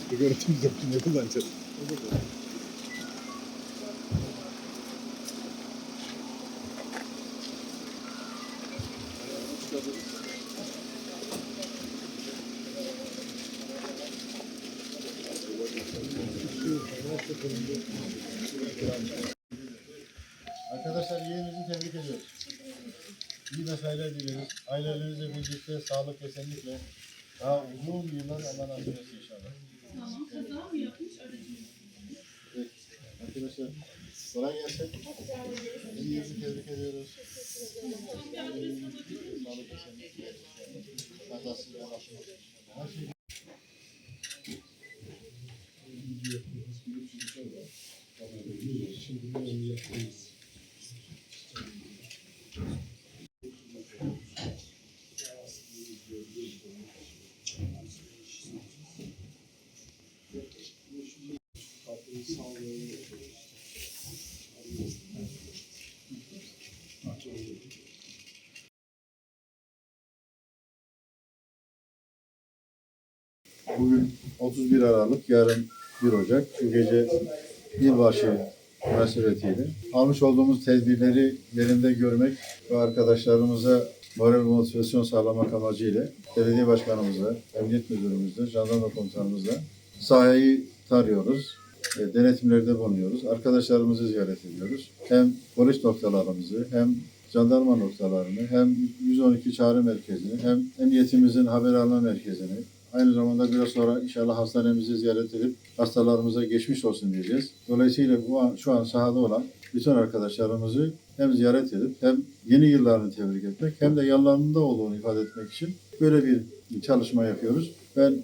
Başka görüntümüz yok. Ne kullanacağız? Arkadaşlar yeğenimizi tebrik ediyoruz. İyi mesailer diliyoruz. Ailelerinizle birlikte sağlık esenlikle daha uzun yıllar Allah nasip inşallah. Tamam, kaza mı yapmış aracınız? Evet. Arkadaşlar kolay gelsin. İyinizi tebrik ediyoruz. Son bir adres alabilir miyim? Sağlık belasız. Her şey Bugün 31 Aralık, yarın 1 Ocak. Bu gece yılbaşı münasebetiyle almış olduğumuz tedbirleri yerinde görmek ve arkadaşlarımıza moral motivasyon sağlamak amacıyla belediye başkanımızla, emniyet müdürümüzle, jandarma komutanımızla sahayı tarıyoruz. E, denetimlerde bulunuyoruz. Arkadaşlarımızı ziyaret ediyoruz. Hem polis noktalarımızı hem jandarma noktalarını hem 112 çağrı merkezini hem emniyetimizin haber alma merkezini Aynı zamanda biraz sonra inşallah hastanemizi ziyaret edip hastalarımıza geçmiş olsun diyeceğiz. Dolayısıyla bu an, şu an sahada olan bütün arkadaşlarımızı hem ziyaret edip hem yeni yıllarını tebrik etmek hem de yanlarında olduğunu ifade etmek için böyle bir çalışma yapıyoruz. Ben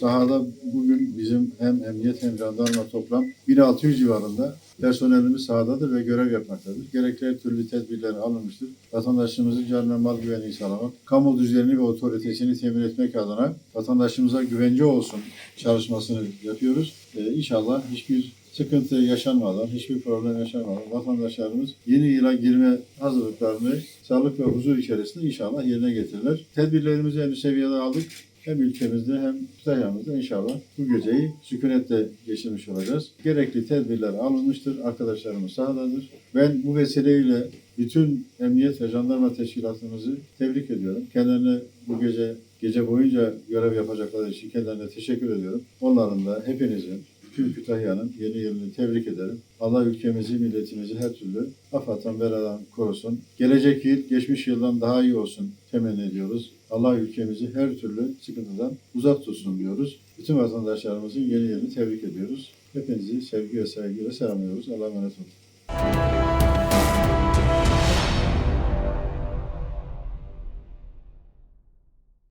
sahada bugün bizim hem emniyet hem jandarma toplam 1600 civarında personelimiz sahadadır ve görev yapmaktadır. Gerekli türlü tedbirler alınmıştır. Vatandaşımızın canına mal güvenliği sağlamak, kamu düzenini ve otoritesini temin etmek adına vatandaşımıza güvence olsun çalışmasını yapıyoruz. Ee, inşallah hiçbir sıkıntı yaşanmadan, hiçbir problem yaşanmadan vatandaşlarımız yeni yıla girme hazırlıklarını sağlık ve huzur içerisinde inşallah yerine getirirler. Tedbirlerimizi en üst seviyede aldık. Hem ülkemizde hem Kütahya'mızda inşallah bu geceyi sükunetle geçirmiş olacağız. Gerekli tedbirler alınmıştır. Arkadaşlarımız sahadadır. Ben bu vesileyle bütün emniyet ve jandarma teşkilatımızı tebrik ediyorum. Kendilerine bu gece gece boyunca görev yapacakları için kendilerine teşekkür ediyorum. Onların da hepinizin tüm Kütahya'nın yeni yılını tebrik ederim. Allah ülkemizi, milletimizi her türlü afattan, beladan korusun. Gelecek yıl, geçmiş yıldan daha iyi olsun temenni ediyoruz. Allah ülkemizi her türlü sıkıntıdan uzak tutsun diyoruz. Bütün vatandaşlarımızın yeni yılını tebrik ediyoruz. Hepinizi sevgi ve saygıyla selamlıyoruz. Allah'a emanet olun.